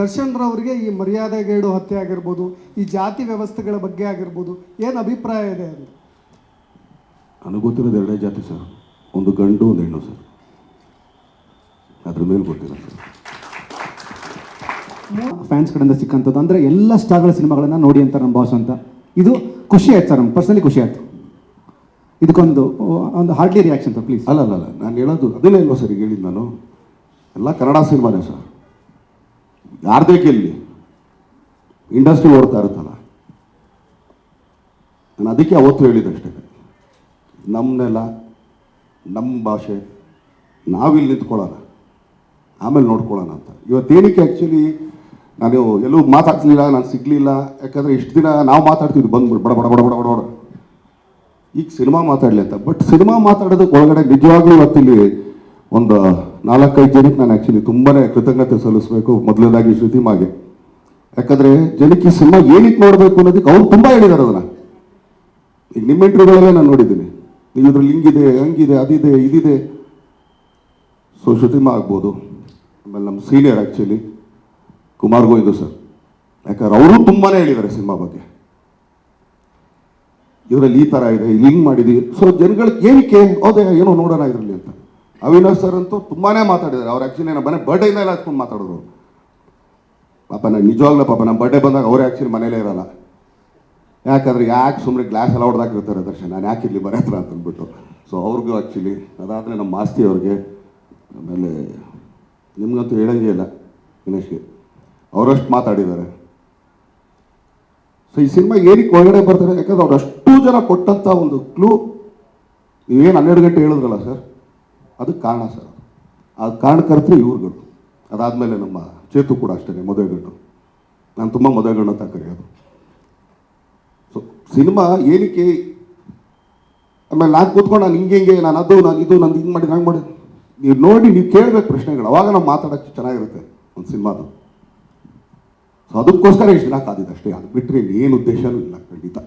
ದರ್ಶನ್ ರವರಿಗೆ ಈ ಮರ್ಯಾದೆಗೇಡು ಹತ್ಯೆ ಆಗಿರ್ಬೋದು ಈ ಜಾತಿ ವ್ಯವಸ್ಥೆಗಳ ಬಗ್ಗೆ ಆಗಿರ್ಬೋದು ಏನು ಅಭಿಪ್ರಾಯ ಇದೆ ಅಂತ ನನಗೆ ಗೊತ್ತಿರೋದು ಎರಡೇ ಜಾತಿ ಸರ್. ಒಂದು ಗಂಡು ಒಂದು ಹೆಣ್ಣು ಸರ್. ಅದ್ರ ಮೇಲೆ ಗೊತ್ತಿಲ್ಲ ಸರ್. ಫ್ಯಾನ್ಸ್ ಕಡೆಯಿಂದ ಸಿಕ್ಕಂಥದ್ದು ಅಂದರೆ ಎಲ್ಲ ಸ್ಟಾರ್ಗಳ ಸಿನಿಮಾಗಳನ್ನು ನೋಡಿ ಅಂತ ನಮ್ಮ ಬಾಸ್ ಅಂತ. ಇದು ಖುಷಿ ಆಯ್ತು ಸರ್ ನಮ್ಗೆ ಪರ್ಸನಲಿ ಖುಷಿ ಆಯ್ತು. ಇದಕ್ಕೊಂದು ಒಂದು ಹಾರ್ಡ್ಲಿ ರಿಯಾಕ್ಷನ್ ಸರ್ ಪ್ಲೀಸ್ ಅಲ್ಲ ಅಲ್ಲ ಅಲ್ಲ ನಾನು ಹೇಳೋದು ಅದನ್ನೇ ಇಲ್ವಾ ಸರ್ ಈಗ ಹೇಳಿದ್ದು ನಾನು? ಎಲ್ಲ ಕನ್ನಡ ಸಿನಿಮಾನೇ ಸರ್. ಯಾರದೇ ಗೆಲ್ಲಿ ಇಂಡಸ್ಟ್ರಿ ಓಡ್ತಾ ಇರುತ್ತಲ್ಲ. ನಾನು ಅದಕ್ಕೆ ಅವತ್ತು ಹೇಳಿದಷ್ಟೇ ನಮ್ಮ ನೆಲ ನಮ್ಮ ಭಾಷೆ, ನಾವಿಲ್ಲಿ ನಿಂತ್ಕೊಳ್ಳೋಣ. ಆಮೇಲೆ ನೋಡ್ಕೊಳ್ಳೋಣ ಅಂತ. ಇವತ್ತೇನಕ್ಕೆ ಆ್ಯಕ್ಚುಲಿ ನಾನು ಎಲ್ಲೂ ಮಾತಾಡ್ತಿರ್ಲಿಲ್ಲ ನಾನು ಸಿಗಲಿಲ್ಲ. ಯಾಕಂದರೆ ಇಷ್ಟು ದಿನ ನಾವು ಮಾತಾಡ್ತಿದ್ವಿ ಬಂದ್ಬಿಟ್ಟು ಬಡ ಬಡ ಬಡ ಬಡ ಬಡ ಬಡ ಈಗ ಸಿನಿಮಾ ಮಾತಾಡಲಿ ಅಂತ. ಬಟ್ ಸಿನಿಮಾ ಮಾತಾಡೋದಕ್ಕೆ ಒಳಗಡೆ ನಿಜವಾಗ್ಲೂ ಇವತ್ತಿಲ್ಲಿ ಒಂದು ನಾಲ್ಕೈದು ಜನಕ್ಕೆ ನಾನು ಆ್ಯಕ್ಚುಲಿ ತುಂಬಾ ಕೃತಜ್ಞತೆ ಸಲ್ಲಿಸಬೇಕು. ಮೊದಲನೇದಾಗಿ ಶ್ರುತಿಮಾಗೆ ಯಾಕಂದರೆ ಜನಕ್ಕೆ ಈ ಸಿನಿಮಾ ಏನಕ್ಕೆ ನೋಡಬೇಕು ಅನ್ನೋದಕ್ಕೆ ಅವ್ರು ತುಂಬ ಹೇಳಿದಾರೆ ಅದನ್ನು. ಈಗ ನಿಮ್ಮ ಇಂಟರ್ವ್ಯೂಗಳಲ್ಲೇ ನಾನು ನೋಡಿದ್ದೀನಿ. ನೀವು ಇದ್ರಲ್ಲಿ ಹಿಂಗಿದೆ, ಹಂಗಿದೆ, ಅದಿದೆ, ಇದಿದೆ. ಸೊ ಶ್ರುತಿಮಾ ಆಗ್ಬೋದು. ಆಮೇಲೆ ನಮ್ಮ senior actually Kumar Govindu sir ಯಾಕಂದ್ರೆ ಅವರು ತುಂಬಾ ಹೇಳಿದ್ದಾರೆ ಸಿನಿಮಾ ಬಗ್ಗೆ. ಇದರಲ್ಲಿ ಈ ಥರ ಇದೆ, ಇಲ್ಲಿ ಹಿಂಗೆ ಮಾಡಿದ್ವಿ ಸೊ ಜನಗಳಿಗೆ ಏನಕ್ಕೆ, ಹೌದೇ, ಏನೋ ನೋಡೋಣ ಇದರಲ್ಲಿ ಅಂತ. ಅವಿನಾಶ್ ಸರ್ ಅಂತೂ ತುಂಬಾ ಮಾತಾಡಿದ್ದಾರೆ. ಅವ್ರು ಆ್ಯಕ್ಚುಲಿ ನನ್ನ ಮನೆ ಬರ್ಡೇನ ಎಲ್ಲ ಹಚ್ಕೊಂಡು ಮಾತಾಡಿದ್ರು ಪಾಪ ನಾನು ನಿಜವಾಗ್ಲೂ ಪಾಪ ನಮ್ಮ ಬರ್ಡೇ ಬಂದಾಗ ಅವರೇ ಆ್ಯಕ್ಚುಲಿ ಮನೇಲೇ ಇರಲ್ಲ. ಯಾಕಂದ್ರೆ ಯಾಕೆ ಸುಮ್ಮನೆ ಗ್ಲಾಸ್ ಎಲ್ಲ ಹೊಡೆದಾಕಿರ್ತಾರೆ ದರ್ಶನ್? ನಾನು ಯಾಕೆ ಇರಲಿ ಬರ ಹತ್ರ ಅಂತಂದ್ಬಿಟ್ಟು. ಸೊ ಅವ್ರಿಗೂ ಆ್ಯಕ್ಚುಲಿ ಅದಾದರೆ ನಮ್ಮ ಮಾಸ್ತಿ ಅವ್ರಿಗೆ, ಆಮೇಲೆ ನಿಮ್ಗಂತೂ ಹೇಳಂಗೇ ಇಲ್ಲ ದಿನೇಶ್ಗೆ. ಅವರಷ್ಟು ಮಾತಾಡಿದ್ದಾರೆ. ಸೊ ಈ ಸಿನಿಮಾ ಏನಕ್ಕೆ ಒಳಗಡೆ ಬರ್ತಾರೆ? ಯಾಕಂದ್ರೆ ಅವ್ರು ಅಷ್ಟು ಜನ ಕೊಟ್ಟಂಥ ಒಂದು ಕ್ಲೂ ನೀವೇನು ಹನ್ನೆರಡು ಗಂಟೆ ಹೇಳಿದ್ರಲ್ಲ ಸರ್ ಅದಕ್ಕೆ ಕಾರಣ ಸರ್. ಅದು ಕಾರಣಕರ್ತರು ಇವ್ರುಗಳು ಅದಾದಮೇಲೆ ನಮ್ಮ ಚೇತು ಕೂಡ ಅಷ್ಟೇ, ಮದುವೆ ಗಂಡು ನಾನು ತುಂಬ ಮದುವೆ ಗಂಡು ಅಂತ ಕರೆಯೋದು. ಸೊ ಸಿನಿಮಾ ಏನಕ್ಕೆ? ಆಮೇಲೆ ನಾನು ಕೂತ್ಕೊಂಡು ನಾನು ಹಿಂಗೆ ಹಿಂಗೆ, ನಾನು ಅದು, ನಾನು ಇದು ನಾನು ಹಿಂಗೆ ಮಾಡಿ ಹಂಗೆ ಮಾಡಿ ನೀವು ನೋಡಿ, ನೀವು ಕೇಳಬೇಕು ಪ್ರಶ್ನೆಗಳು. ಅವಾಗ ನಾವು ಮಾತಾಡೋಕ್ಕೆ ಚೆನ್ನಾಗಿರುತ್ತೆ ಒಂದು ಸಿನಿಮಾದು. ಸೊ ಅದಕ್ಕೋಸ್ಕರ ಇಷ್ಟು ದಿನ ಕಾದಿದ್ದು ಅಷ್ಟೇ. ಅದು ಬಿಟ್ಟರೆ ಏನು ಉದ್ದೇಶನೂ ಇಲ್ಲ, ಖಂಡಿತ.